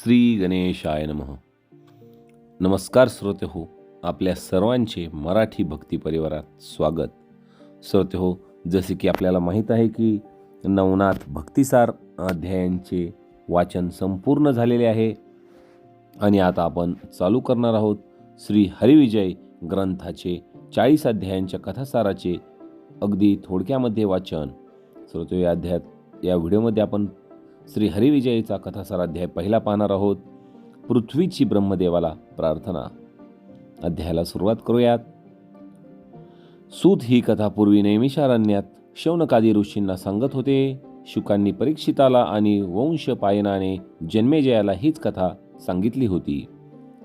श्री गणेशाय नमः. नमस्कार श्रोते हो आपल्या सर्वांचे मराठी भक्ती परिवारात स्वागत. श्रोते हो जसे की आपल्याला माहीत आहे की नवनाथ भक्तिसार अध्यायांचे वाचन संपूर्ण झालेले आहे. आणि आता आपण चालू करणार आहोत श्री हरिविजय ग्रंथाचे चाळीस अध्यायांच्या कथासाराचे अगदी थोडक्यामध्ये वाचन. श्रोते हो, या अध्यायात या व्हिडिओमध्ये आपण श्री हरिविजयीचा कथासार अध्याय पहिला पाहणार आहोत. पृथ्वीची ब्रह्मदेवाला प्रार्थना. अध्यायाला सुरुवात करूयात. सूत ही कथा पूर्वी नैमिषारण्यात शौनकादी ऋषींना सांगत होते. शुकांनी परीक्षिताला आणि वंश पायनाने जन्मेजयाला हीच कथा सांगितली होती.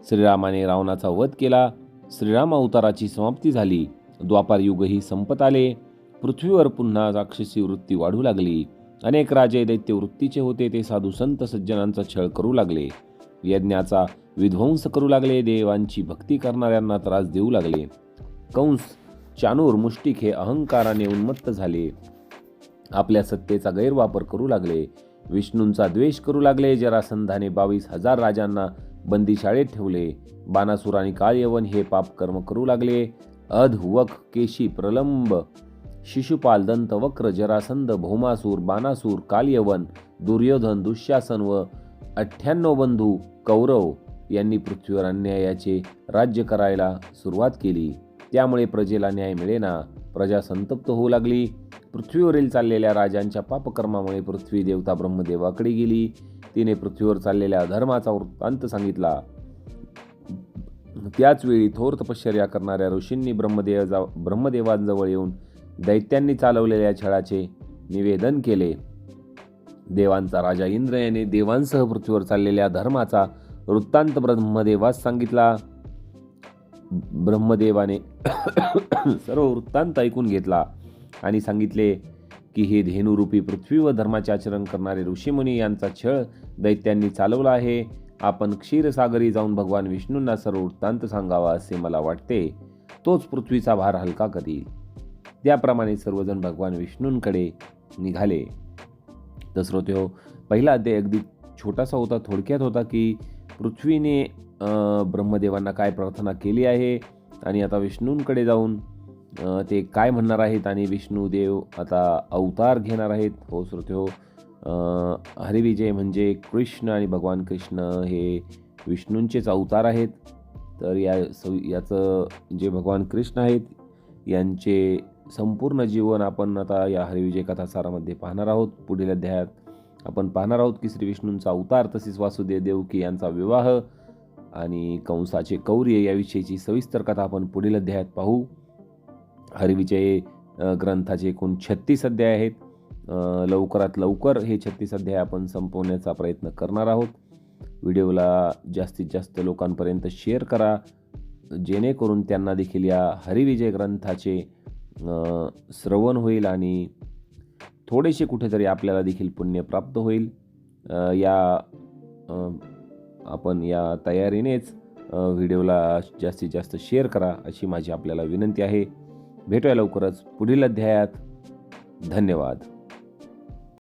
श्रीरामाने रावणाचा वध केला. श्रीराम अवताराची समाप्ती झाली. द्वापार युगही संपत आले. पृथ्वीवर पुन्हा राक्षसी वृत्ती वाढू लागली. अनेक राजे दैत्य वृत्तीचे होते ते साधू संत सज्जनांचा छळ करू लागले. यज्ञाचा विध्वंस करू लागले देवांची भक्ती करणाऱ्यांना त्रास देऊ लागले. कंस चानूर मुष्टिक हे अहंकाराने उन्मत्त झाले. आपल्या सत्तेचा गैरवापर करू लागले. विष्णूंचा द्वेष करू लागले. जरासंधाने बावीस हजार राजांना बंदीशाळेत ठेवले. बाणासूर आणि काळयवन हे पाप कर्म करू लागले. अध वक केशी प्रलंब शिशुपाल दंत वक्र जरासंध भौमासूर बाणासूर कालयवन दुर्योधन दुःशासन व अठ्ठ्याण्णव बंधू कौरव यांनी पृथ्वीवर अन्यायाचे राज्य करायला सुरुवात केली. त्यामुळे प्रजेला न्याय मिळेना. प्रजा संतप्त होऊ लागली. पृथ्वीवरील चाललेल्या राजांच्या पापकर्मामुळे पृथ्वी देवता ब्रह्मदेवाकडे गेली. तिने पृथ्वीवर चाललेल्या अधर्माचा वृत्तांत सांगितला. त्याचवेळी थोर तपश्चर्या करणाऱ्या ऋषींनी ब्रह्मदेव ब्रह्मदेवांजवळ येऊन दैत्यांनी चालवलेल्या छळाचे निवेदन केले. देवांचा राजा इंद्र याने देवांसह पृथ्वीवर चाललेल्या धर्माचा वृत्तांत ब्रह्मदेवास सांगितला. ब्रह्मदेवाने सर्व वृत्तांत ऐकून घेतला आणि सांगितले की हे धेनुरूपी पृथ्वी व धर्माचे आचरण करणारे ऋषीमुनी यांचा छळ दैत्यांनी चालवला आहे. आपण क्षीरसागरी जाऊन भगवान विष्णूंना सर्व वृत्तांत सांगावा असे मला वाटते. तोच पृथ्वीचा भार हलका करील. त्याप्रमाणे सर्वजण भगवान विष्णूंकडे निघाले. तर श्रोते हो पहिला अध्याय अगदी छोटासा होता थोडक्यात होता की पृथ्वीने ब्रह्मदेवांना काय प्रार्थना केली आहे आणि आता विष्णूंकडे जाऊन ते काय म्हणणार आहेत आणि विष्णुदेव आता अवतार घेणार आहेत. हो श्रोते हो हरिविजय म्हणजे कृष्ण आणि भगवान कृष्ण हे विष्णूंचेच अवतार आहेत. तर या स याचं जे भगवान कृष्ण आहेत यांचे संपूर्ण जीवन आपण आता या हरिविजय कथासारामध्ये पाहणार आहोत. पुढील अध्यायात आपण पाहणार आहोत की श्री विष्णूंचा अवतार तसेच वासुदेव देवकी यांचा विवाह आणि कंसाचे कौर्य याविषयीची सविस्तर कथा आपण पुढील अध्यायात पाहू. हरिविजय ग्रंथाचे एकूण छत्तीस अध्याय आहेत. लवकरात लवकर हे छत्तीस अध्याय आपण संपवण्याचा प्रयत्न करणार आहोत. व्हिडिओला जास्तीत जास्त लोकांपर्यंत शेअर करा. जेणेकरून त्यांना देखील या हरिविजय ग्रंथाचे श्रवण होईल आणि थोडेसे कुठेतरी आपल्याला देखील पुण्य प्राप्त होईल. या आपण या तयारीनेच व्हिडिओला जास्तीत जास्त शेअर करा अशी माझी आपल्याला विनंती आहे. भेटूया लवकरच पुढील अध्यायात. धन्यवाद.